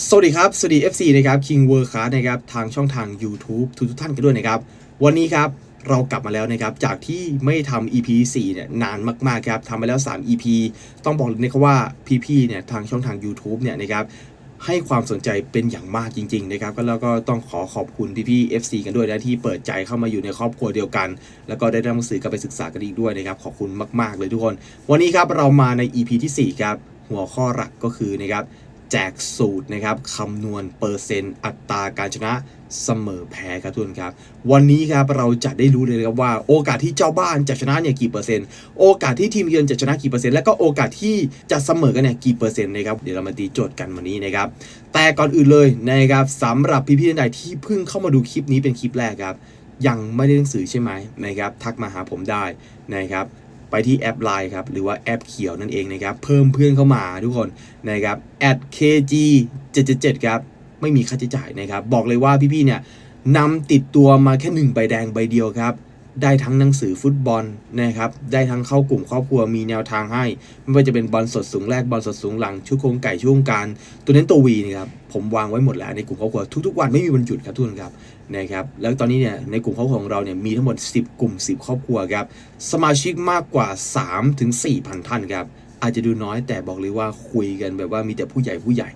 สวัสดีครับ สวัสดี FC นะครับ King World Card นะครับ ทางช่องทาง YouTube ทุกทุกท่านกันด้วยนะครับ วันนี้ครับ เรากลับมาแล้วนะครับ จากที่ไม่ทำ EP 4เนี่ยนานมากๆครับทำมาแล้ว 3 EP ต้องบอกเลยนะครับว่าพี่ๆเนี่ยทางช่องทาง YouTube เนี่ยนะครับให้ความสนใจเป็นอย่างมากจริง ๆ นะครับก็แล้วก็ต้องขอขอบคุณพี่ๆ FC กันด้วยนะที่เปิดใจเข้ามาอยู่ในครอบครัวเดียวกัน แล้วก็ได้นำหนังสือกลับไปศึกษากันอีกด้วยนะครับขอบคุณมาก ๆ เลยทุกคน วันนี้ครับเรามาใน EP ที่4ครับหัวข้อหลักก็คือนะครับ แจกสูตรนะครับคำนวณเปอร์เซ็นต์อัตราการชนะเสมอแพ้ครับทุกคนครับ วันนี้ครับเราจะได้รู้เลยครับว่า โอกาสที่เจ้าบ้านจะชนะเนี่ยกี่เปอร์เซ็นต์โอกาสที่ทีมเยือนจะชนะกี่เปอร์เซ็นต์และก็โอกาสที่จะเสมอกันเนี่ยกี่เปอร์เซ็นต์นะครับเดี๋ยวเรามาตีโจทย์กันวันนี้นะครับแต่ก่อนอื่นเลยนะครับสำหรับพี่ๆท่านใดที่เพิ่งเข้ามาดูคลิปนี้เป็นคลิปแรกครับยังไม่ได้หนังสือใช่ไหมนะครับทักมาหาผมได้นะครับ ไปที่แอป Line ครับหรือว่าแอปเขียวนั่นเองนะครับเพิ่มเพื่อนเข้ามาทุกคนนะครับ @kg 777ครับไม่มีค่าใช้จ่ายนะครับบอกเลยว่าพี่ๆเนี่ยนำติดตัวมาแค่หนึ่งใบแดงใบเดียวครับ ได้ทั้งหนังสือฟุตบอลนะครับ ได้ทั้งเข้ากลุ่มครอบครัวมีแนวทางให้ ไม่ว่าจะเป็นบอลสดสูงแรกบอลสดสูงหลังชุดโครงไก่ช่วงการตัวเน้นตัววีนะครับผมวางไว้หมดแล้วในกลุ่มครอบครัวทุกๆวันไม่มีวันหยุดครับทุกคนครับนะครับแล้วตอนนี้เนี่ยในกลุ่มครอบครัวของเราเนี่ยมีทั้งหมด 10 กลุ่ม 10 ครอบครัวครับสมาชิกมากกว่า 3 ถึง4พันท่านครับอาจจะดูน้อยแต่บอกเลยว่าคุยกันแบบว่ามีแต่ผู้ใหญ่ผู้ใหญ่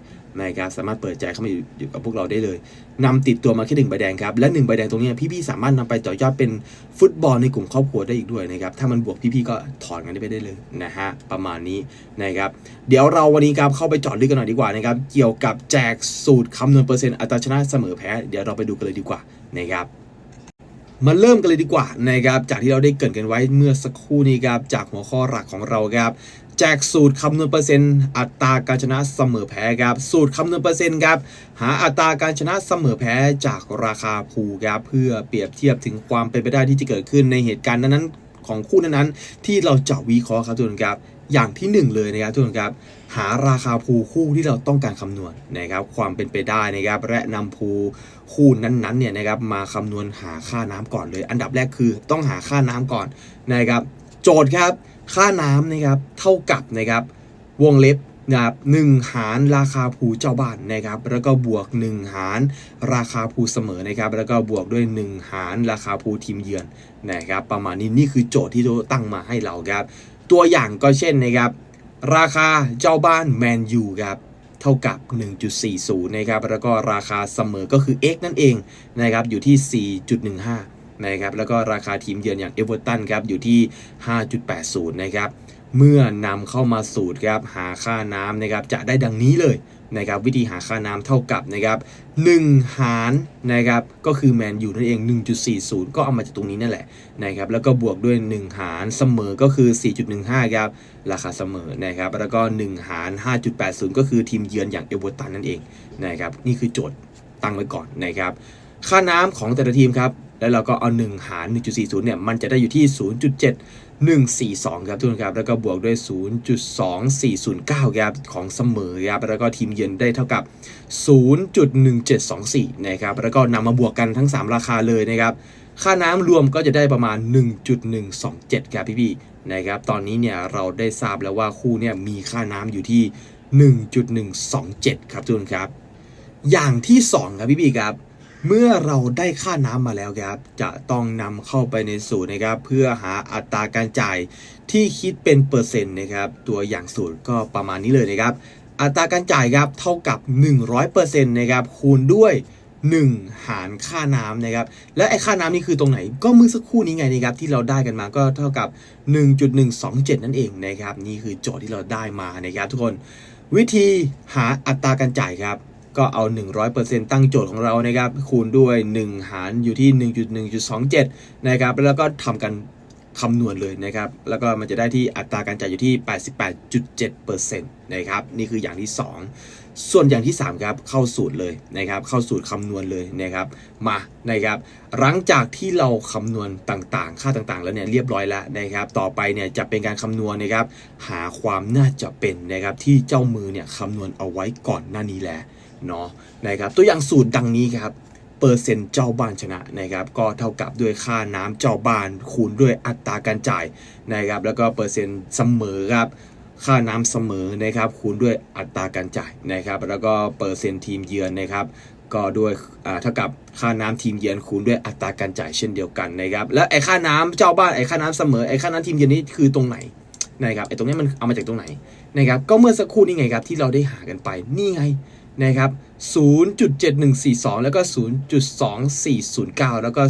นะครับสามารถเปิดใจเข้ามาอยู่อยู่กับพวกเราได้เลยนำติดตัวมาแค่หนึ่งใบแดงครับและหนึ่งใบแดงตรงนี้พี่ๆสามารถนำไปต่อยอดเป็นฟุตบอลในกลุ่มครอบครัวได้อีกด้วยนะครับถ้ามันบวกพี่ๆก็ถอนกันไปได้เลยนะฮะประมาณนี้นะครับเดี๋ยวเราวันนี้ครับเข้าไปจอดลึกกันหน่อยดีกว่านะครับเกี่ยวกับแจกสูตรคำนวณเปอร์เซ็นต์อัตราชนะเสมอแพ้เดี๋ยวเราไปดูกันเลยดีกว่านะครับมาเริ่มกันเลยดีกว่านะครับจากที่เราได้เกรินกันไว้เมื่อสักครู่นี้ครับจากหัวข้อหลักของเราครับ แจกสูตรคำนวณเปอร์เซ็นต์อัตราการชนะเสมอแพ้ครับ สูตรคำนวณเปอร์เซ็นต์ครับหาอัตราการชนะเสมอแพ้จากราคาพูลครับเพื่อเปรียบเทียบถึงความเป็นไปได้ที่จะเกิดขึ้นในเหตุการณ์นั้นๆของคู่นั้นๆ ที่เราจะวิเคราะห์ครับทุกคนครับอย่างที่หนึ่งเลยนะครับทุกคนครับหาราคาพูลคู่ที่เราต้องการคำนวณนะครับความเป็นไปได้นะครับและนำพูลคู่นั้นๆเนี่ยนะครับมาคำนวณหาค่าน้ำก่อนเลย อันดับแรกคือต้องหาค่าน้ำก่อนนะครับโจทย์ครับ ค่าน้ำนะครับเท่ากับนะครับวงเล็บนะครับหนึ่งหารราคาภูเจ้าบ้านนะครับแล้วก็บวก 1 หารราคาภูเสมอนะครับแล้วก็บวกด้วย 1 หารราคาภูทีมเยือนนะครับประมาณนี้นี่คือโจทย์ที่เราตั้งมาให้เราครับตัวอย่างก็เช่นนะครับราคาเจ้าบ้านแมนยูครับเท่ากับ 1.40นะครับแล้วก็ราคาเสมอก็คือ x นั่นเองนะครับอยู่ที่ 4.15 นะครับแล้วก็ราคาทีมเยือนอย่างเอเวอร์ตันครับอยู่ที่ 5.80 นะครับเมื่อนำเข้ามาสูตรครับหาค่าน้ำนะครับจะได้ดังนี้เลยนะครับวิธีหาค่าน้ำเท่ากับนะครับ1หารนะครับก็คือแมนยูนั่นเอง 1.40 ก็เอามาจากตรงนี้นั่นแหละนะครับแล้วก็บวกด้วย 1 หารเสมอก็คือ 4.15 ครับราคาเสมอนะครับแล้วก็ 1 หาร 5.80 ก็คือทีมเยือนอย่างเอเวอร์ตันนั่นเองนะครับนี่คือโจทย์ตั้งไว้ก่อนนะครับค่าน้ำของแต่ละทีมครับ แล้วเราก็เอา 1 หาร 1.40เนี่ยมันจะได้อยู่ที่ 0.7142 ครับทุกคนครับ แล้วก็บวกด้วย 0.2409 ครับของเสมอครับแล้วก็ทีมเยือนได้เท่ากับ 0.1724 นะครับ แล้วก็นำมาบวกกันทั้ง 3 ราคาเลยนะครับ ค่าน้ำรวมก็จะได้ประมาณ 1.127 ครับพี่ๆนะครับ ตอนนี้เนี่ยเราได้ทราบแล้วว่าคู่เนี่ยมีค่าน้ำอยู่ที่ 1.127 ครับทุกคนครับ อย่างที่ 2 ครับพี่ๆครับ เมื่อเราได้ค่าน้ำมาแล้วครับ จะต้องนำเข้าไปในสูตรนะครับ เพื่อหาอัตราการจ่ายที่คิดเป็นเปอร์เซ็นต์นะครับ ตัวอย่างสูตรก็ประมาณนี้เลยนะครับ อัตราการจ่ายครับเท่ากับ 100%นะครับคูณด้วย 1 หารค่าน้ำนะครับ และไอ้ค่าน้ำนี่คือตรงไหน ก็เมื่อสักครู่นี้ไงนะครับ ที่เราได้กันมาก็เท่ากับ 1.127 นั่นเองนะครับ นี่คือโจทย์ที่เราได้มานะครับทุกคน วิธีหาอัตราการจ่ายครับ ก็เอา 100%ตั้งโจทย์ของเรานะครับ คูณด้วย 1 หารอยู่ที่ 1.1.27 นะครับ แล้วก็ทำกันคำนวณเลยนะครับ แล้วก็มันจะได้ที่อัตราการจ่ายอยู่ที่ 88.7%นะครับ นี่คืออย่างที่ 2 ส่วนอย่างที่ 3 ครับ เข้าสูตรเลยนะครับ เข้าสูตรคำนวณเลยนะครับ มานะครับ หลังจากที่เราคำนวณต่างๆ ค่าต่างๆ แล้วเนี่ยเรียบร้อยแล้วนะครับ ต่อไปเนี่ยจะเป็นการคำนวณนะครับ หาความน่าจะเป็นนะครับที่เจ้ามือเนี่ยคำนวณเอาไว้ก่อนหน้านี้แหละ เนาะนะครับตัวอย่างสูตรดังนี้ครับเปอร์เซ็นต์เจ้าบ้านชนะนะครับก็เท่ากับด้วยค่าน้ำเจ้าบ้านคูณด้วยอัตราการจ่ายนะครับแล้วก็เปอร์เซ็นต์เสมอครับค่าน้ำเสมอนะครับคูณด้วยอัตราการจ่ายนะครับแล้วก็เปอร์เซ็นต์ทีมเยือนนะครับก็ด้วยอ่าเท่ากับค่าน้ำทีมเยือนคูณด้วยอัตราการจ่ายเช่นเดียวกันนะครับแล้วไอ้ค่าน้ำเจ้าบ้านไอ้ค่าน้ำเสมอไอ้ค่าน้ำทีมเยือนนี่คือตรงไหนนะครับไอ้ตรงนี้มันเอามาจากตรงไหนนะครับก็เมื่อสักครู่นี้ไงครับที่เราได้หากันไปนี่ไง นะครับ 0.7142 แล้วก็ 0.2409 แล้วก็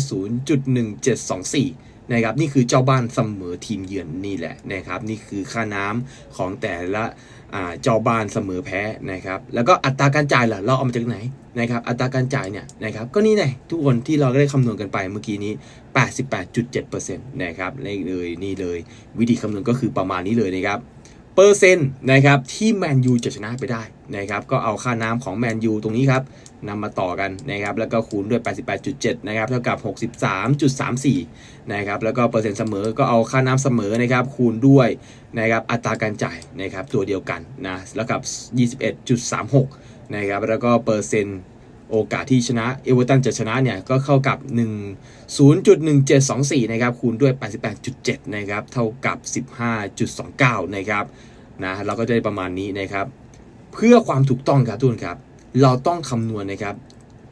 0.1724 นะครับ นี่คือเจ้าบ้านเสมอทีมเยือนนี่แหละนะครับ นี่คือค่าน้ำของแต่ละเจ้าบ้านเสมอแพ้นะครับ แล้วก็อัตราการจ่ายล่ะเราเอามาจากไหนนะครับ อัตราการจ่ายเนี่ยนะครับก็นี่ไงทุกคนที่เราได้คำนวณกันไปเมื่อกี้นี้ 88.7%นะครับนี่เลยนี่เลย วิธีคำนวณก็คือประมาณนี้เลยนะครับ เปอร์เซ็นต์นะครับที่แมนยูจะชนะไปได้นะครับก็เอาค่าน้ำของแมนยูตรงนี้ครับนำมาต่อกันนะครับแล้วก็คูณด้วย 88.7 นะครับเท่ากับ 63.34 นะครับแล้วก็เปอร์เซ็นต์เสมอก็เอาค่าน้ำเสมอนะครับคูณด้วยนะครับอัตราการจ่ายนะครับตัวเดียวกันนะแล้วกับ 21.36 นะครับแล้วก็เปอร์เซ็นต์ โอกาสที่ชนะเอเวอร์ตันจะชนะเนี่ยก็เข้ากับ 1 0.1724 นะครับ คูณด้วย 88.7 นะครับ เท่ากับ 15.29 นะครับนะเราก็จะได้ประมาณนี้นะครับ เพื่อความถูกต้องครับทุกคนครับ เราต้องคำนวณนะครับ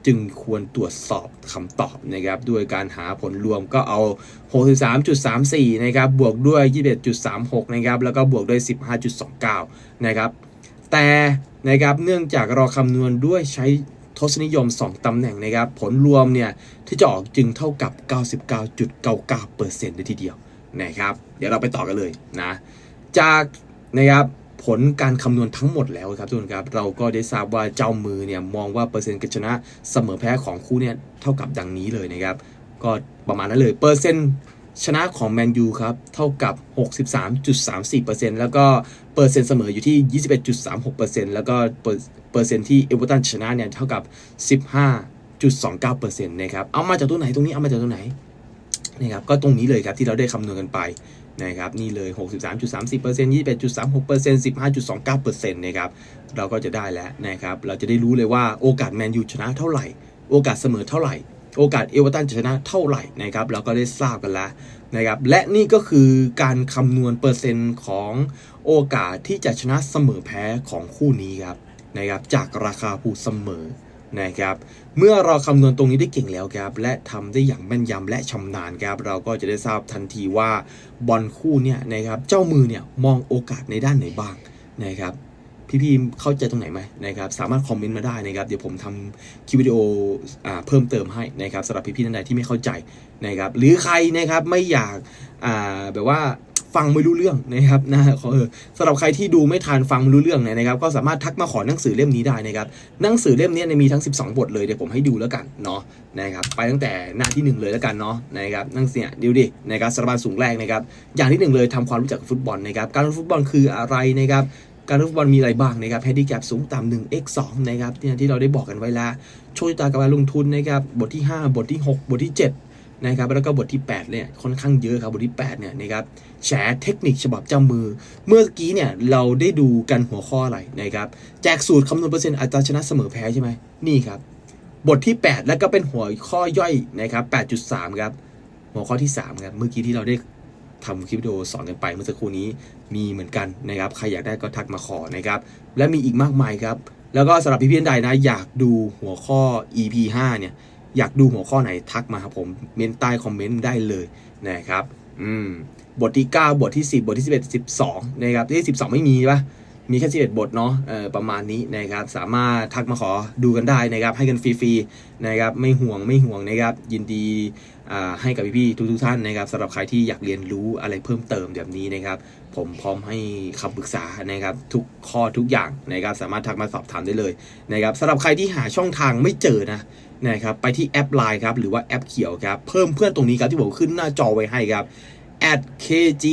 จึงควรตรวจสอบคำตอบนะครับ ด้วยการหาผลรวมก็เอา 63.34 นะครับ บวกด้วย 21.36 นะครับ แล้วก็บวกด้วย 15.29 นะครับ แต่นะครับเนื่องจากเราคำนวณด้วยใช้ ทศนิยม 2 ตำแหน่งนะครับ ผลรวมเนี่ยที่จะออกจึงเท่ากับ 99.99%เลยทีเดียวนะครับ เดี๋ยวเราไปต่อกันเลยนะ จากนะครับผลการคำนวณทั้งหมดแล้วครับทุกคนครับเราก็ได้ทราบว่าเจ้ามือเนี่ยมองว่าเปอร์เซ็นต์การชนะเสมอแพ้ของคู่เนี่ยเท่ากับดังนี้เลยนะครับ ก็ประมาณนั้นเลยเปอร์เซ็นต์ ชนะของแมนยูครับ เท่ากับ 63.34%แล้วก็เปอร์เซ็นต์เสมออยู่ที่ 21.36%แล้วก็เปอร์เปอร์เซ็นต์ที่เอเวอร์ตันชนะเนี่ยเท่ากับ 15.29%นะครับ เอามาจากตัวไหนตรงนี้เอามาจากตัวไหนนะครับก็ตรงนี้เลยครับที่เราได้คำนวณกันไปนะครับนี่เลย 63.30% 21.36% 15.29%นะครับเราก็จะได้แล้วนะครับเราจะได้รู้เลยว่าโอกาสแมนยูชนะเท่าไหร่ โอกาสเสมอเท่าไหร่ โอกาสเอเวอร์ตันจะชนะเท่าไหร่นะครับเราก็ได้ทราบกันแล้วนะครับและนี่ก็คือการคำนวณเปอร์เซ็นต์ของโอกาสที่จะชนะเสมอแพ้ของคู่นี้ครับนะครับจากราคาผู้เสมอนะครับเมื่อเราคำนวณตรงนี้ได้เก่งแล้วครับและทำได้อย่างแม่นยำและชำนาญครับเราก็จะได้ทราบทันทีว่าบอลคู่เนี่ยนะครับเจ้ามือเนี่ยมองโอกาสในด้านไหนบ้างนะครับ พี่ๆเข้าใจตรงไหนไหมนะครับสามารถคอมเมนต์มาได้นะครับเดี๋ยวผมทำคลิปวิดีโออเพิ่มเติมให้นะครับสำหรับพี่ๆท่านใดที่ไม่เข้าใจนะครับหรือใครนะครับไม่อยากแบบว่าฟังไม่รู้เรื่องนะครับนะขอเออสำหรับใครที่ดูไม่ทันฟังไม่รู้เรื่องเนี่ยนะครับ ก็สามารถทักมาขอหนังสือเล่มนี้ได้นะครับหนังสือเล่มนี้มีทั้ง 12 บทเลยเดี๋ยวผมให้ดูแล้วกันเนาะนะครับไปตั้งแต่หน้าที่หนึ่งเลยแล้วกันเนาะนะครับหนังสือเนี่ยดูดินะครับสารบัญสูงแรกนะครับอย่างที่หนึ่งเลยทำความรู้จักกับฟุตบอลนะครับการเล่นฟุตบอลคืออะไรนะครับ การฟุตบอลมีอะไรบ้างนะครับแฮนดิแคปสูงต่ำหนึ่ง x 2นะครับเนี่ยที่เราได้บอกกันไว้แล้วโชคชะตากับการลงทุนนะครับบทที่ 5 บทที่ 6 บทที่ 7 นะครับ แล้วก็บทที่ 8 เนี่ยค่อนข้างเยอะครับ บทที่ 8 เนี่ยนะครับแฉเทคนิคฉบับเจ้ามือ เมื่อกี้เนี่ยเราได้ดูกันหัวข้ออะไรนะครับแจกสูตรคำนวณเปอร์เซ็นต์อัตราชนะเสมอแพ้ใช่ไหมนี่ครับบทที่ 8 แล้วก็เป็นหัวข้อย่อยนะครับ8.3 ครับ หัวข้อที่ 3 ครับ เมื่อกี้ที่เราได้ ทำคลิปวิดีโอสอนกันไปเมื่อสักครู่นี้มีเหมือนกันนะครับใครอยากได้ก็ทักมาขอนะครับและมีอีกมากมายครับแล้วก็สำหรับพี่ๆท่านใดนะอยากดูหัวข้อ EP 5เนี่ยอยากดูหัวข้อไหนทักมาครับผมเมนใต้คอมเมนต์ได้เลยนะครับอืมบทที่ 9 บทที่ 10 บทที่ 11 12นะครับที่12 ไม่มีใช่ปะ มีแค่11บทเนาะประมาณนี้นะครับสามารถทักมาขอดูกันได้นะครับให้กันฟรีๆนะครับไม่ห่วงไม่ห่วงนะครับยินดีให้กับพี่ๆทุกๆท่านนะครับสำหรับใครที่อยากเรียนรู้อะไรเพิ่มเติมแบบนี้นะครับผมพร้อมให้คำปรึกษานะครับทุกข้อทุกอย่างนะครับสามารถทักมาสอบถามได้เลยนะครับสำหรับใครที่หาช่องทางไม่เจอนะนะครับไปที่แอป Line ครับหรือว่าแอปเขียวครับเพิ่มเพื่อนตรงนี้ครับที่ผมขึ้นหน้าจอไว้ให้ครับ @kg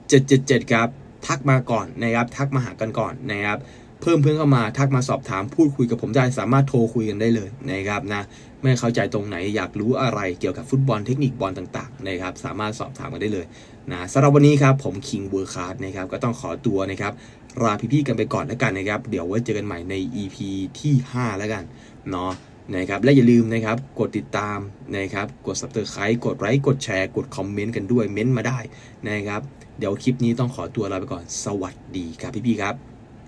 777ครับ ทักมาก่อนนะครับ ทักมาหากันก่อนนะครับ เพิ่มเพื่อนเข้ามาทักมาสอบถามพูดคุยกับผมได้สามารถโทรคุยกันได้เลยนะครับนะไม่เข้าใจตรงไหนอยากรู้อะไรเกี่ยวกับฟุตบอลเทคนิคบอลต่างๆนะครับสามารถสอบถามกันได้เลยนะสำหรับวันนี้ครับผมคิงเวอร์คาร์ดนะครับก็ต้องขอตัวนะครับลาพี่ๆกันไปก่อนแล้วกันนะครับ เดี๋ยวไว้เจอกันใหม่ใน EP ที่ 5 แล้วกันเนาะนะครับและอย่าลืมนะครับกดติดตามนะครับกด subscribe กดไลค์กดแชร์ กดคอมเมนต์กันด้วยเม้นต์มาได้นะครับ เดี๋ยวคลิปนี้ต้องขอตัวลาไปก่อน สวัสดีครับพี่ๆครับ